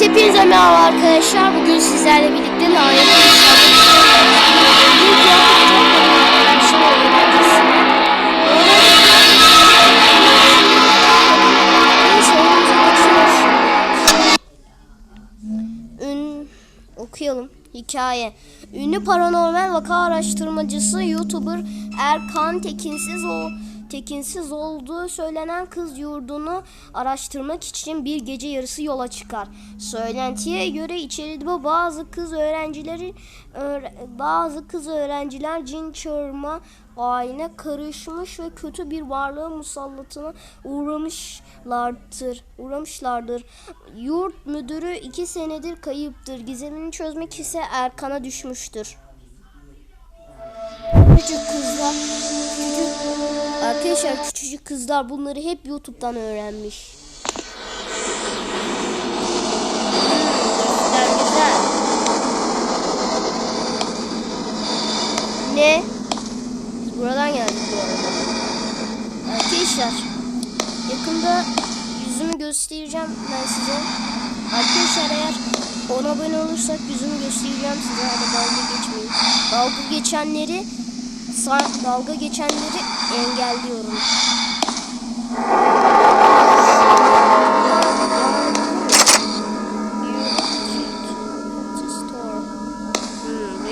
Evet hepinize merhaba arkadaşlar. Bugün sizlerle birlikte Ün okuyalım. Hikaye. Ünlü paranormal vaka araştırmacısı YouTuber Erkan Tekinsiz o Tekinsiz olduğu söylenen kız yurdunu araştırmak için bir gece yarısı yola çıkar. Söylentiye göre içeride bazı kız öğrencileri öğre- bazı kız öğrenciler cin çağırma ayine karışmış ve kötü bir varlığın musallatına uğramışlardır. Uğramışlardır. Yurt müdürü iki senedir kayıptır. Gizemini çözmek ise Erkan'a düşmüştür. Küçük kızlar, küçük, arkadaşlar küçücük kızlar bunları hep YouTube'dan öğrenmiş. Güzel güzel. Ne? Biz buradan geldik bu arada. Arkadaşlar yakında yüzümü göstereceğim ben size. Arkadaşlar eğer 10 abone olursak yüzümü göstereceğim size. Hadi dalga geçmeyin. Dalga geçenleri dalga geçenleri engelliyorum. Hmm,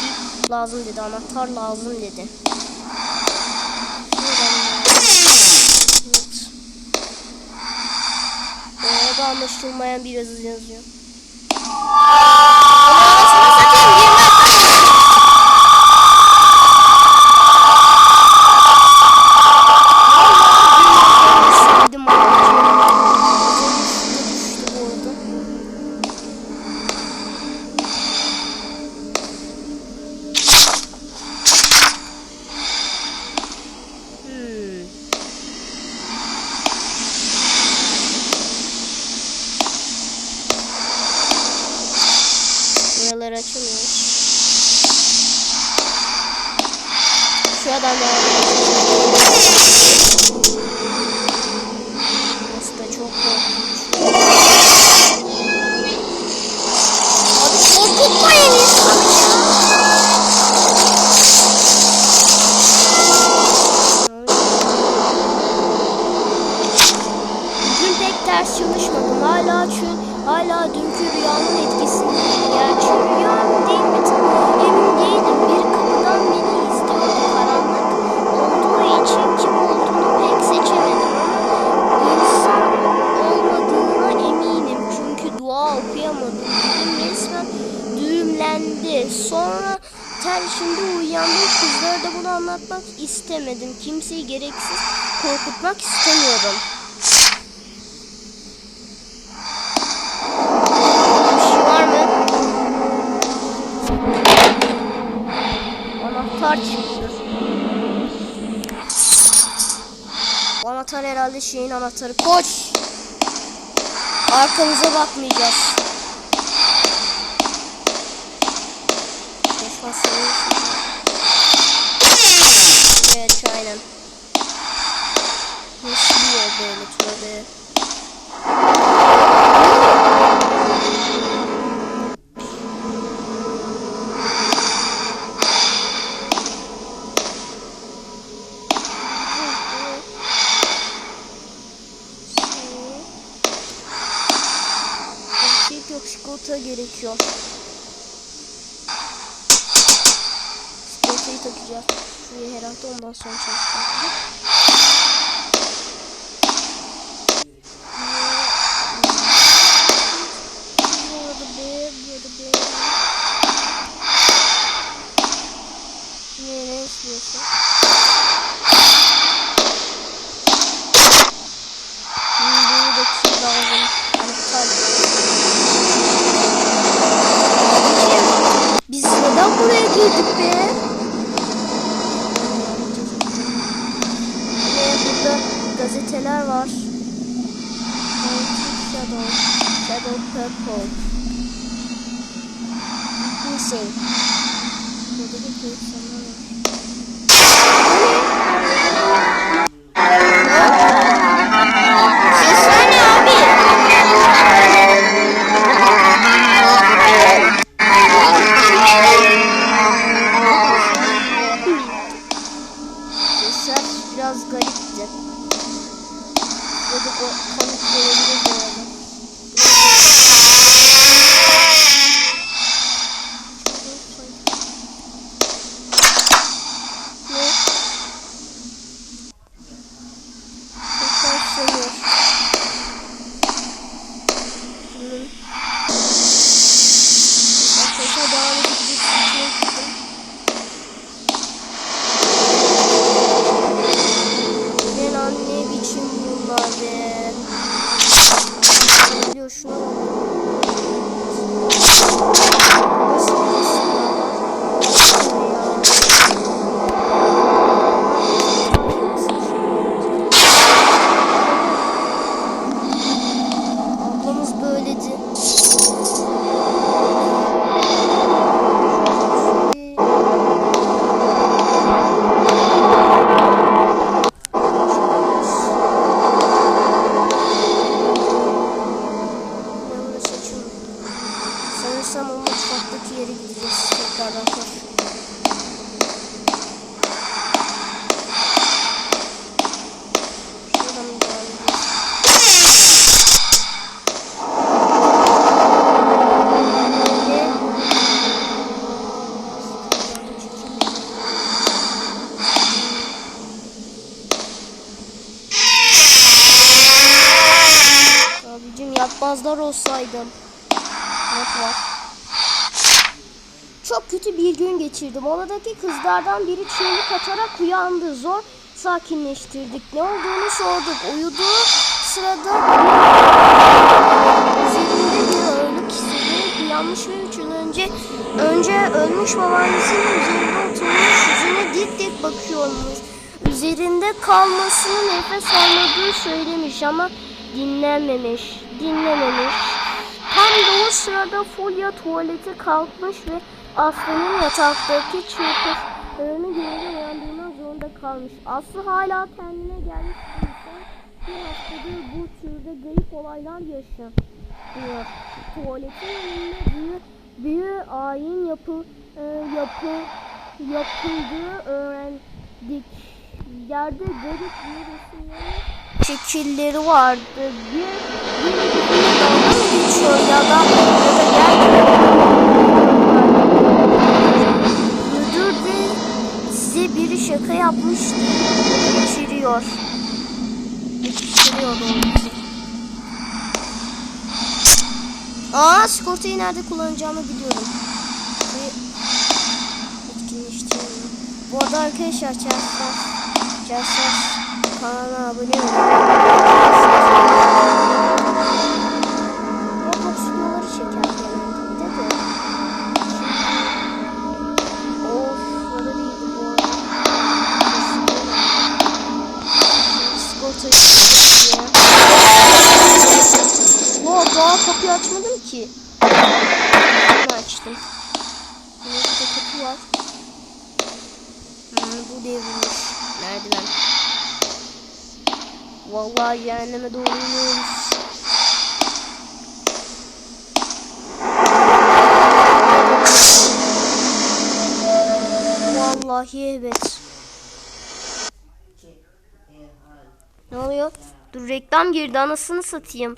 şey lazım dedi. Anahtar lazım dedi. Anlaşılmayan bir yazı yazıyor. Yeah. Düğümlendi. Sonra ter içinde uyandım. Kızlara da bunu anlatmak istemedim. Kimseyi gereksiz korkutmak istemiyorum. Şey? Anahtar çıktı. Bu anahtar herhalde şeyin anahtarı. Koç! Arkamıza bakmayacağız. Koşmazsanız. Evet aynen. Nasıl bir yol böyle tövbe. Erkek yok çikolata gerekiyor. Çikolatayı takacağız. Şuraya herhalde ondan sonra çalışacağız. Burada B, burada B. Nereye o mutfaktaki yere gideceğiz tekrardan koş. Geçirdim. Oradaki kızlardan biri çığlık atarak uyandı. Zor sakinleştirdik. Ne olduğunu sorduk. Uyuduğu sırada üzerinde bir ağırlık hissederek uyanmış ve üç yıl önce önce ölmüş babaannesinin üzerinde oturmuş yüzüne dik dik bakıyormuş. Üzerinde kalmasını nefes almadığı söylemiş ama dinlememiş, dinlememiş. Tam da o sırada Fulya tuvalete kalkmış ve Aslı'nın yataktaki çırpışlarını görünce uyandırmak zorunda kalmış. Aslı hala kendine gelmiş bir. Bir haftadır bu türde garip olaylar yaşanıyor. Tuvaletin önünde büyü, büyü ayin yapı, e, yapı, yapıldığı öğrendik. Yerde garip bir resimlerin şekilleri vardı. Bir, bir bizimle dalga mı geçiyor ya da, ya da gerçekten şaka yapmış diye geçiriyor. Geçiriyor onu. Aa sigortayı nerede kullanacağımı biliyorum. Ve etkinleştireyim. Bu arada arkadaşlar Chelsea Chelsea kanalına abone olun. Cehenneme doğru iniyoruz. Vallahi evet. Ne oluyor? Dur reklam girdi anasını satayım.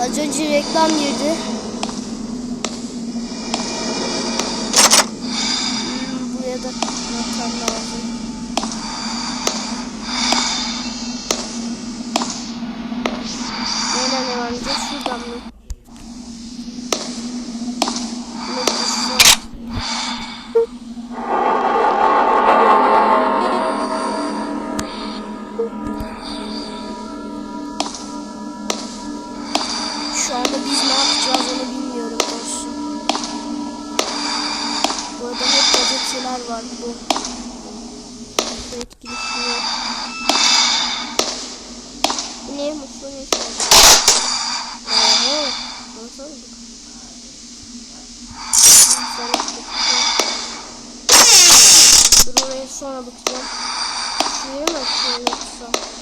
Az önce reklam girdi. Hmm, buraya da anahtar lazım. Şu anda biz ne yapacağız onu bilmiyorum dostum. Bu arada hep gazeteler var bu. Bu şunu. Bu ne? Mutlu ne şu an? Oho. Nasıl olduk? Dur sonra bakacağım. Şuraya mı açıyor yoksa?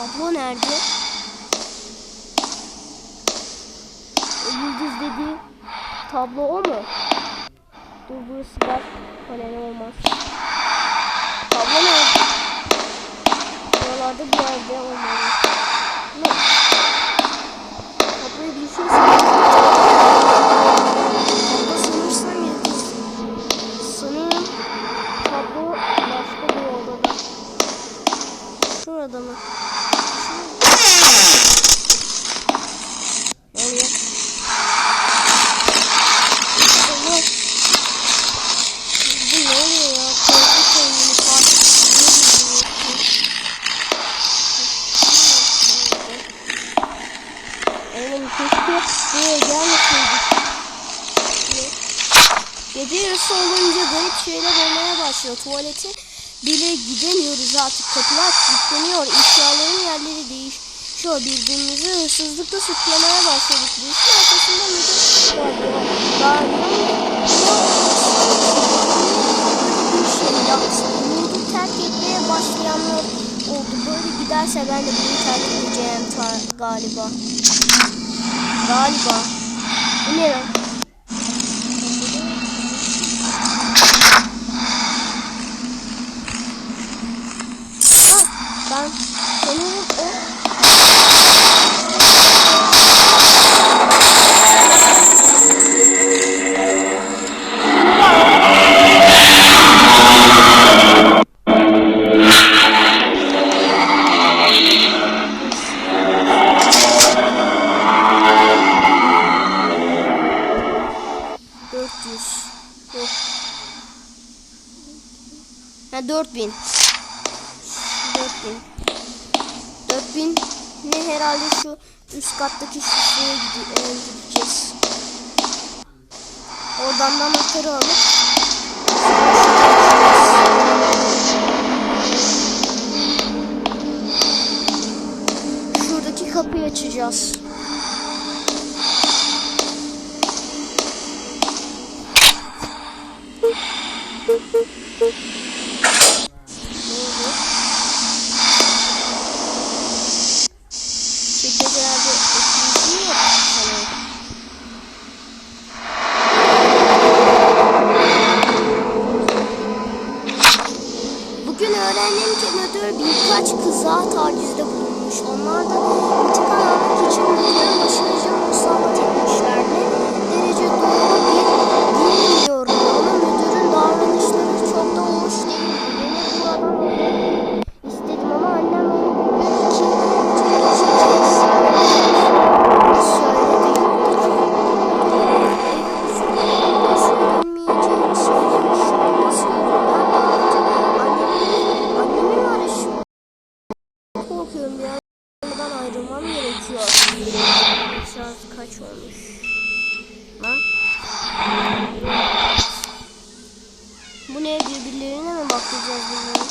Tablo nerede? O yıldız dediği tablo o mu? Dur burası var. Ne olmaz. Tablo nerede? Buralarda bir yerde olmalı. Ne? Tabloya bir şey şeyler olmaya başlıyor. Tuvalete bile gidemiyoruz artık. Kapılar kilitleniyor. Eşyaların yerleri değişiyor. Birbirimizi hırsızlıkla suçlamaya başladık. Bu işin arkasında müdür vardı. Umudu terk etmeye başlayanlar oldu. Böyle giderse ben de bunu terk edeceğim galiba. Galiba. Bu 4000. 4000 ne herhalde şu üst kattaki şişeye e, gideceğiz. Oradan da motoru alıp şuradaki kapıyı açacağız. Birkaç kıza Korkuyorum ya. Buradan ayrılmam gerekiyor. Saat kaç olmuş? Lan. Bu ne birbirlerine mi bakacağız bunları?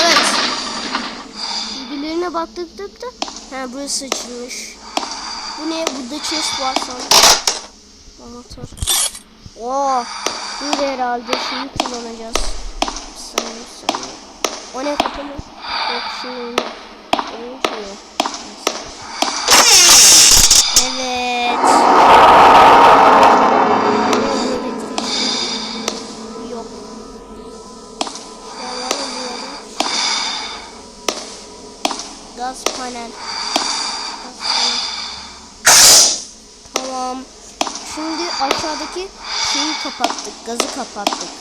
Evet. Birbirlerine baktık tık da. Ha burası açılmış. Bu ne? Burada chest var sanırım. Anahtar. Oo. Bu herhalde şeyi kullanacağız. Bir saniye. O ne kapı? Yok şey. Oyun. фарфор.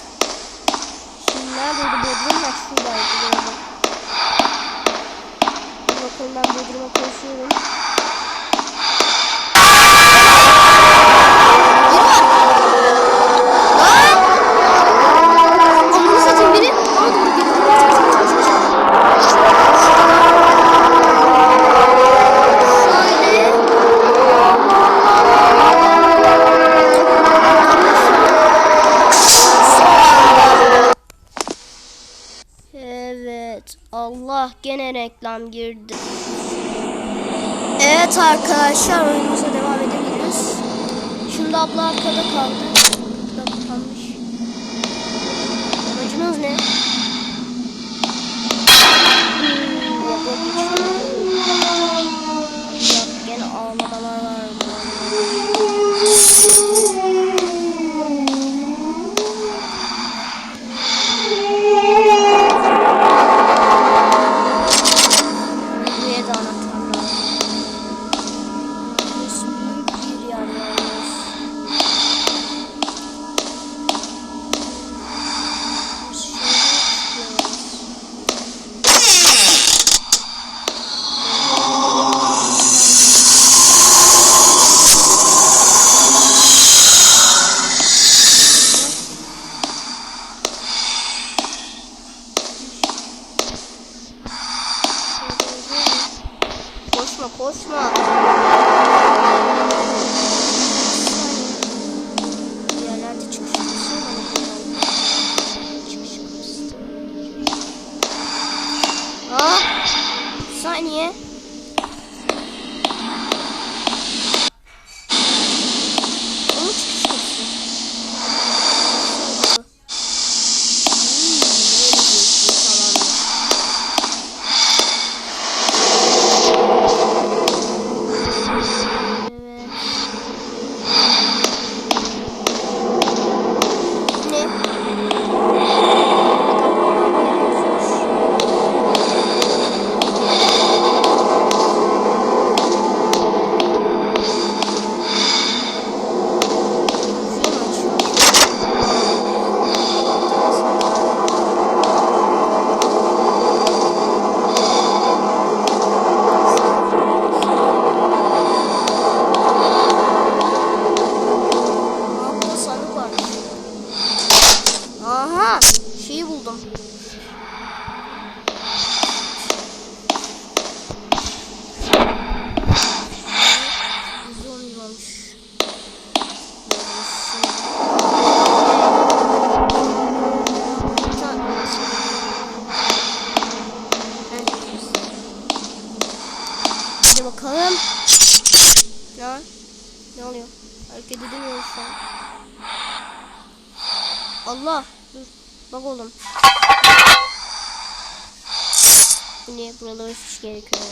gene reklam girdi. Evet arkadaşlar oyunumuza devam edebiliriz. Şimdi abla arkada kaldı. Koşma. gerekiyor.